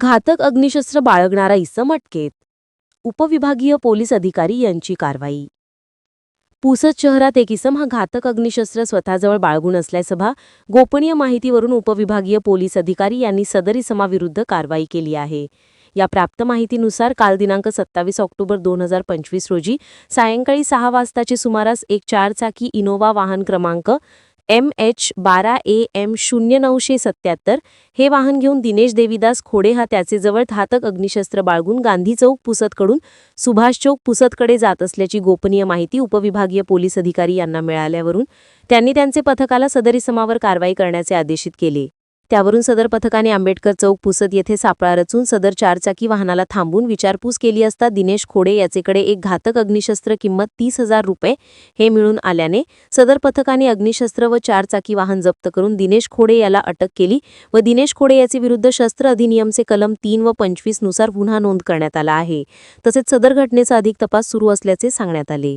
घातक अग्निशस्त्र बाळगणारा इसम अटकेत. उपविभागीय पोलीस अधिकारी यांची कारवाई. पुसद शहरात एक इसम हा घातक अग्निशस्त्र स्वतःजवळ बाळगून असल्यासभा गोपनीय माहितीवरून उपविभागीय पोलीस अधिकारी यांनी सदर इसमाविरुद्ध कारवाई केली आहे. या प्राप्त माहितीनुसार काल दिनांक सत्तावीस ऑक्टोबर दोन हजार पंचवीस रोजी सायंकाळी सहा वाजताचे सुमारास एक चारचाकी इनोवा वाहन क्रमांक एम एच बारा ए एम शून्य नऊशे सत्याहत्तर. हे वाहन घेऊन दिनेश देवीदास खोडे हा त्याचे जवळ घातक अग्निशस्त्र बाळगून गांधी चौक पुसदकडून सुभाष चौक पुसदकडे जात असल्याची गोपनीय माहिती उपविभागीय पोलीस अधिकारी यांना मिळाल्यावरून त्यांनी त्यांचे पथकाला सदरी समावर कारवाई करण्याचे आदेशित केले. त्यावरून सदर पथकाने आंबेडकर चौक पुसद येथे सापळा रचून सदर चारचाकी वाहनाला थांबून विचारपूस केली असता दिनेश खोडे याचेकडे एक घातक अग्निशस्त्र किंमत तीस हजार रुपये हे मिळून आल्याने सदर पथकाने अग्निशस्त्र व चारचाकी वाहन जप्त करून दिनेश खोडे याला अटक केली व दिनेश खोडे याचे विरुद्ध शस्त्र अधिनियमचे कलम तीन व पंचवीसनुसार गुन्हा नोंद करण्यात आला आहे. तसेच सदर घटनेचा अधिक तपास सुरू असल्याचे सांगण्यात आले.